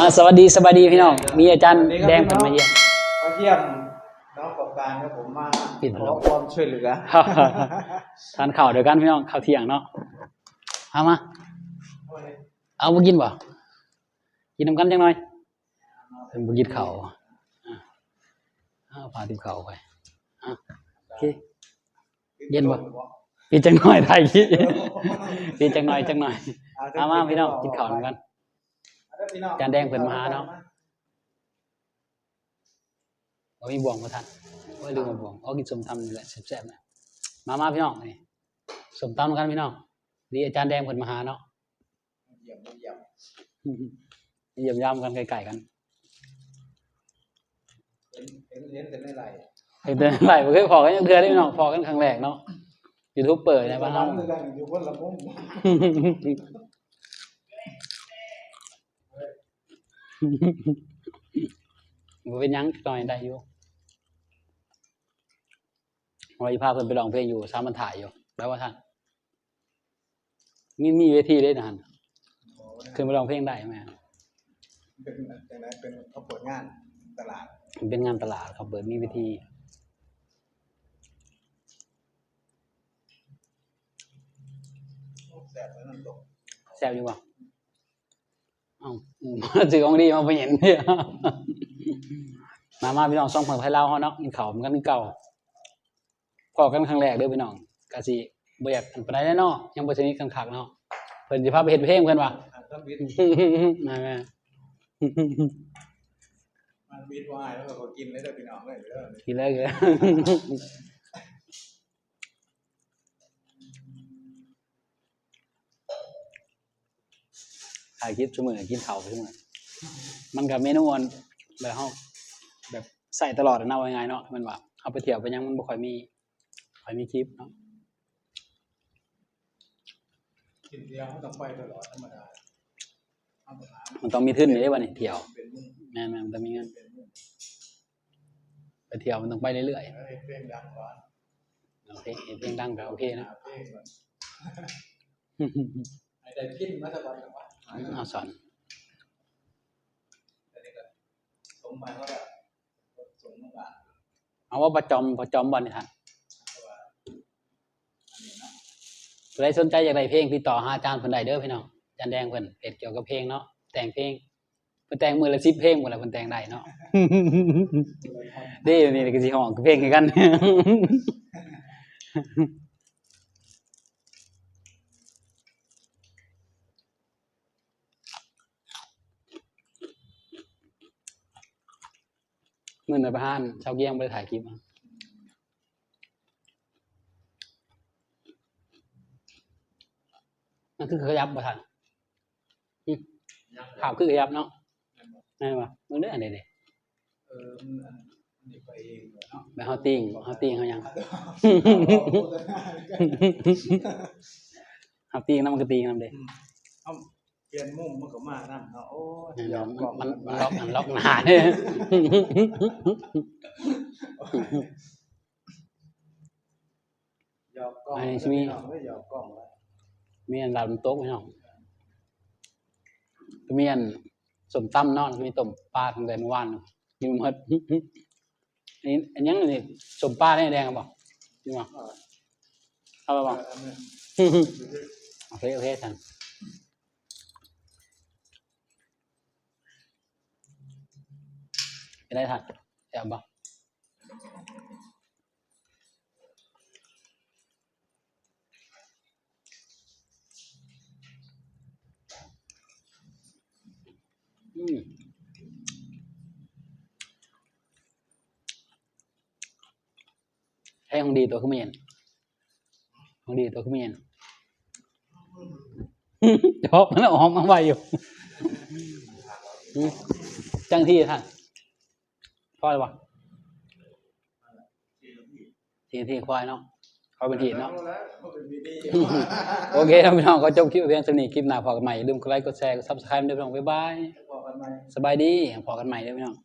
อ่าสวัสดีสวัสดีพี่น้อง มีอาจารย์แดงเพิ่นมาเยี่ยมมาเยี่ยมน้องประกการครับผมมาปิดพัดขลอมความช่วยเหลือทานข้าวเดียวกันพี่น้องข้าวเที่ยงเนาะเอามา เอาบ่กินบ่กินน้ำกันจังหน่อยเพิ่นบ่กินข้าวอะเอาพาติบข้าวไปอะโอเคเย็นบ่กินจังหน่อยได้กินกินจังหน่อยจังหน่อยเอามาพี่น้องกินข้าวเหมือนกัน จานแดงเพิ่นมาหาเนาะบ่มีบ่วงบ่ทันโอ้ยลืมมาบ่วงเอากินส้มตำนี่แหละแซ่บๆนะมามาพี่น้องนี่ส้มตำกันพี่น้องดีอาจารย์แดงเพิ่นมาหาเนาะเยี่ยมเยี่ยมเยี่ยมยามกันไกลๆกันเห็นเห็นเห็นแต่ไม่ไรเฮ้ยเดินไหลบ่เคยพอกันยังเทื่อได้พี่น้องพอกันครั้งแรกเนาะ YouTube เปิดในบ้านเฮาคือกันอยู่คนละมุม เป็นหยังหน่อยได้อยู่ว่าสิพาเพิ่นไปร้องเพลงอยู่สามบรรถ่ายอยู่แปลว่าท่านมีมีเวทีเด้นะหั่นขึ้นไปร้องเพลงได้ไหมเป็นจังไรเป็นเขาเปิดงานตลาดมันเป็นงานตลาดครับเปิดมีเวทีแสบแล้วน้ำตกแซ่บอยู่บ่ เอ้าอืมซื้อของดีมาบ่เห็นเนี่ยมามาพี่น้องส่องเพิ่นให้เราเฮาเนาะกินข้าวมันกันคือเก่าพอกันครั้งแรกเด้อพี่น้องก็สิบ่อยากอันปานใดแน่เนาะยังบ่สนิทกันคักเนาะเพิ่นสิพาไปเฮ็ดเพลงเพิ่นว่าอ่านเครื่องบินมาแม่มันบินวายแล้วก็กินเลยเด้อพี่น้องเลยเด้อกินเลยเลย ถ่ายคลิปชั่วโมงกินข้าวชั่วโมงมันกับเมนูอันแบบเฮาแบบใส่ตลอดอะเนาะว่าไงเนาะมันว่าเอาไปเที่ยวไปยังมันบ่ค่อยมีค่อยมีคลิปเนาะกินเดียวเขาต้องไปตลอดธรรมดาเอาไปหามันต้องมีทุนอยู่เด้วันนี้เที่ยวเป็นมุ่งแม่นๆมันต้องมีเงินเป็นมุ่งไปเที่ยวมันต้องไปเรื่อยแล้วให้เพลงดังก่อนๆโอเคเพลงดังก็โอเคนะหาเพลงก่อนไอ้ได้พินมาสักวันหรื อวะเอาสอนแต่นี่ก็ส่งมาเขาแบบส่งมาบ้านเอาว่าประจอมประจอมบ่นี่ท่านเพราะว่าอันนี้เนาะใครสนใจอยากได้เพลงติดต่อหาอาจารย์เพิ่นได้เด้อพี่น้องอาจารย์แดงเพิ่นเพจเกี่ยวกับเพลงเนาะแต่งเพลงเพิ่นแต่งมือละ10เพลงหมดแล้วเพิ่นแต่งได้เนาะเด้นี่ก็สิฮ้องเพลงคือกัน มื้อนั้นไปหานชาวเกียงได้ถ่ายคลิปอะมันคือขยับบ่ทันข่าวคือขยับเนาะนั่นว่ะมึงเด้ออันใดเด้เออมันอันนี้ไปเฮาติ้งเฮาติ้งเฮายังเฮาติ้งน้ำมันก็ติ้งนำเด้เอ เปลี่ยนมุมมันก็มานั่นเนาะโอ้ยมันยอมกล่องมันมัมันล็อกมันล็อกหน้าเด้ยอมกล่องอันนี้ใช่ไหมไม่ยอมกล่องไว้มีอันดาวบนโต๊ะพี่น้องมีอันสมตั้มเนาะมีต้มปลาตั้งแต่เมื่อวานมีหมดอันนี้อันยังนี่สมปลาได้แดงบ่จริงบ่เอาไปบ่อันนี้โอเคโอเคท่าน ไปได้ท่านแอบบ่อืมให้ของดีตัวขึ้นมาเย็นของดีตัวขึ้นมาเย็นจบมันออกมาไวอยู่จังที่ท่าน พ่อเลยวะทีที่ควายเนาะเขาเป็นทีเนาะรู้แล้วเขาเป็นวีดีโอเคท่านพี่น้องก็จบคลิปเพียงเท่านี้คลิปหน้าพอกันใหม่อย่าลืมกดไลค์กดแชร์กดซับสไครต์ด้วยพี่น้องบ๊ายบายบอกกันไหมสบายดีพอกันใหม่เด้อพี่น้อง